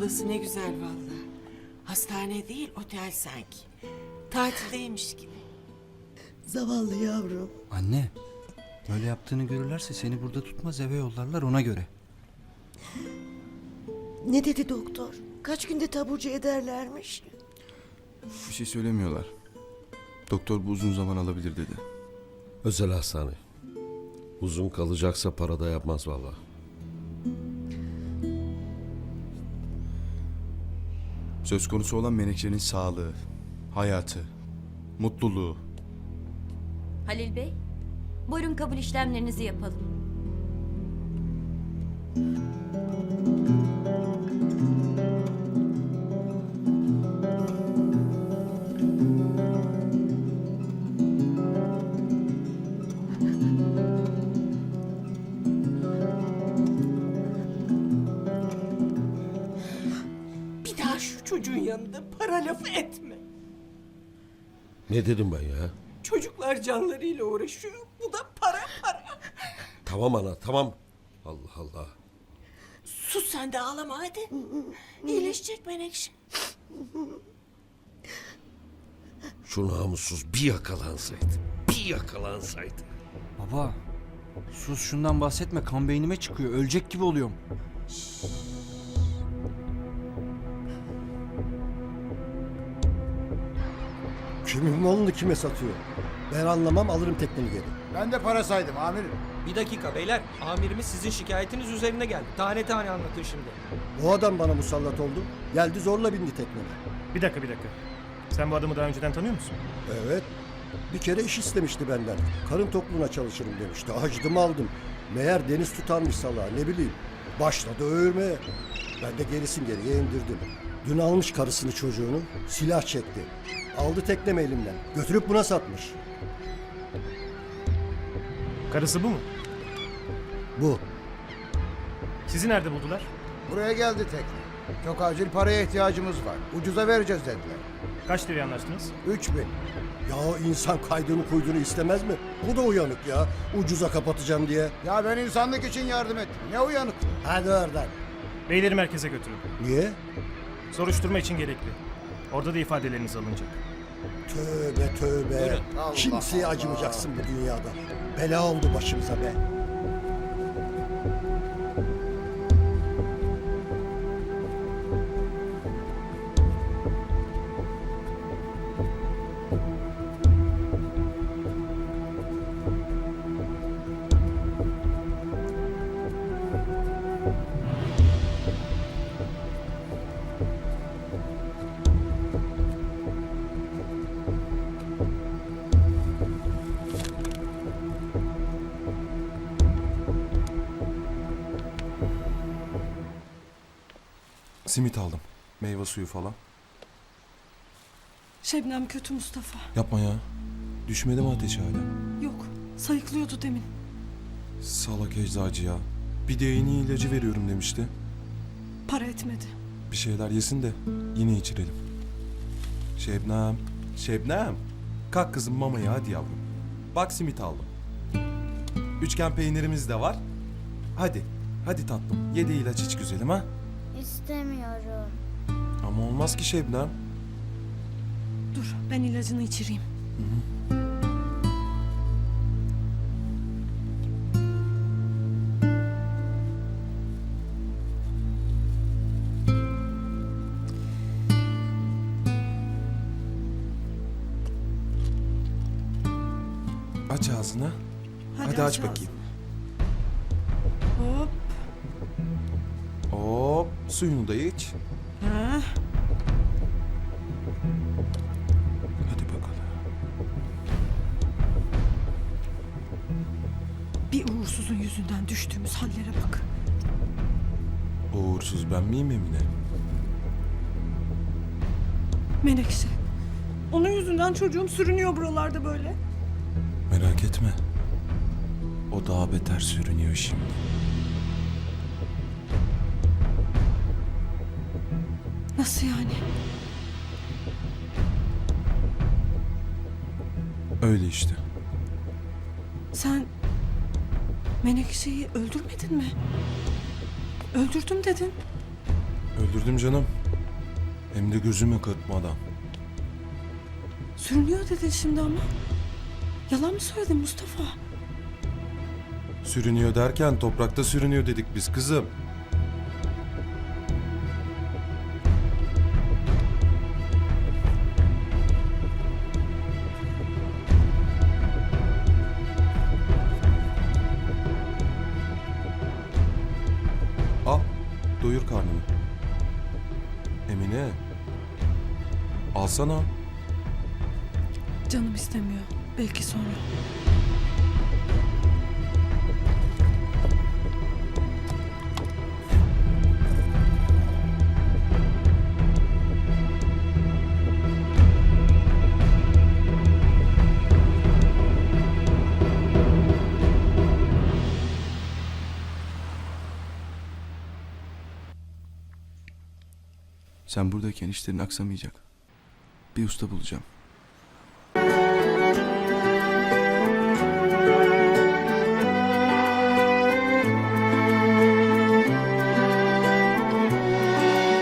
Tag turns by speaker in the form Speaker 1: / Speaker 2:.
Speaker 1: Burası ne güzel vallahi. Hastane değil, otel sanki. Tatildeymiş gibi.
Speaker 2: Zavallı yavrum.
Speaker 3: Anne, böyle yaptığını görürlerse seni burada tutmaz eve yollarlar ona göre.
Speaker 2: Ne dedi doktor? Kaç günde taburcu ederlermiş?
Speaker 4: Bir şey söylemiyorlar. Doktor bu uzun zaman alabilir dedi.
Speaker 5: Özel hastane. Uzun kalacaksa para da yapmaz valla.
Speaker 4: Söz konusu olan Menekşe'nin sağlığı, hayatı, mutluluğu.
Speaker 6: Halil Bey, buyurun kabul işlemlerinizi yapalım.
Speaker 1: Çocuğun yanında para lafı etme.
Speaker 5: Ne dedim ben ya?
Speaker 1: Çocuklar canlarıyla uğraşıyor. Bu da para para.
Speaker 5: Tamam ana tamam. Allah Allah.
Speaker 1: Sus sen de ağlama hadi. İyileşecek Menekşe.
Speaker 5: Şu namussuz bir yakalansaydı. Bir yakalansaydı.
Speaker 3: Baba, sus şundan bahsetme kan beynime çıkıyor. Ölecek gibi oluyorum.
Speaker 7: Kimin malını kime satıyor? Ben anlamam alırım tekneni geri.
Speaker 8: Ben de para saydım amirim.
Speaker 9: Bir dakika beyler. Amirimiz sizin şikayetiniz üzerine geldi. Tane tane anlatın şimdi.
Speaker 7: Bu adam bana musallat oldu. Geldi zorla bindi tekneme.
Speaker 10: Bir dakika bir dakika. Sen bu adamı daha önceden tanıyor musun?
Speaker 7: Evet. Bir kere iş istemişti benden. Karın tokluğuna çalışırım demişti. Acıdım aldım. Meğer deniz tutarmış salağı ne bileyim. Başladı öğürmeye. Ben de gerisin geriye indirdim. Dün almış karısını çocuğunu. Silah çekti. Aldı teknemi elimden. Götürüp buna satmış.
Speaker 10: Karısı bu mu?
Speaker 7: Bu.
Speaker 10: Sizi nerede buldular?
Speaker 8: Buraya geldi tekne. Çok acil paraya ihtiyacımız var. Ucuza vereceğiz dediler.
Speaker 10: Kaç liraya anlaştınız?
Speaker 8: 3000.
Speaker 7: Ya insan kaydını kuyduğunu istemez mi? Bu da uyanık ya. Ucuza kapatacağım diye.
Speaker 8: Ya ben insanlık için yardım ettim. Ne uyanık.
Speaker 7: Hadi oradan.
Speaker 10: Beyleri merkeze götürün.
Speaker 7: Niye?
Speaker 10: Soruşturma için gerekli. Orada da ifadeleriniz alınacak.
Speaker 7: Tövbe tövbe.
Speaker 8: Allah
Speaker 7: Kimseye
Speaker 8: Allah.
Speaker 7: acımayacaksın bu dünyada. Bela oldu başımıza be.
Speaker 11: Simit aldım. Meyve suyu falan.
Speaker 12: Şebnem kötü Mustafa.
Speaker 11: Yapma ya. Düşmedi mi ateşi hala?
Speaker 12: Yok, sayıklıyordu demin.
Speaker 11: Salak eczacı ya. Bir de yeni ilacı veriyorum demişti.
Speaker 12: Para etmedi.
Speaker 11: Bir şeyler yesin de yine içirelim. Şebnem. Şebnem. Kalk kızım mamaya hadi yavrum. Bak simit aldım. Üçgen peynirimiz de var. Hadi. Hadi tatlım. Yedi ilaç iç güzelim ha.
Speaker 6: İstemiyorum.
Speaker 11: Ama olmaz ki Şebnem.
Speaker 12: Dur, ben ilacını içireyim.
Speaker 11: Aç ağzını. Hadi, aç bakayım.
Speaker 12: Hop.
Speaker 11: Hop. Suyunu da iç.
Speaker 12: Ha.
Speaker 11: Hadi bakalım.
Speaker 12: Bir uğursuzun yüzünden düştüğümüz hallere bak.
Speaker 11: Uğursuz ben miyim Emine?
Speaker 12: Menekşe. Onun yüzünden çocuğum sürünüyor buralarda böyle.
Speaker 11: Merak etme. O daha beter sürünüyor şimdi.
Speaker 12: Nasıl yani?
Speaker 11: Öyle işte.
Speaker 12: Sen Menekşe'yi öldürmedin mi? Öldürdüm dedin.
Speaker 11: Öldürdüm canım. Hem de gözümü kırpmadan.
Speaker 12: Sürünüyor dedin şimdi ama. Yalan mı söyledin Mustafa?
Speaker 11: Sürünüyor derken toprakta sürünüyor dedik biz kızım. Al, doyur karnını. Emine, alsana.
Speaker 12: Canım istemiyor. Belki sonra.
Speaker 4: Sen buradayken işlerin aksamayacak. Bir usta bulacağım.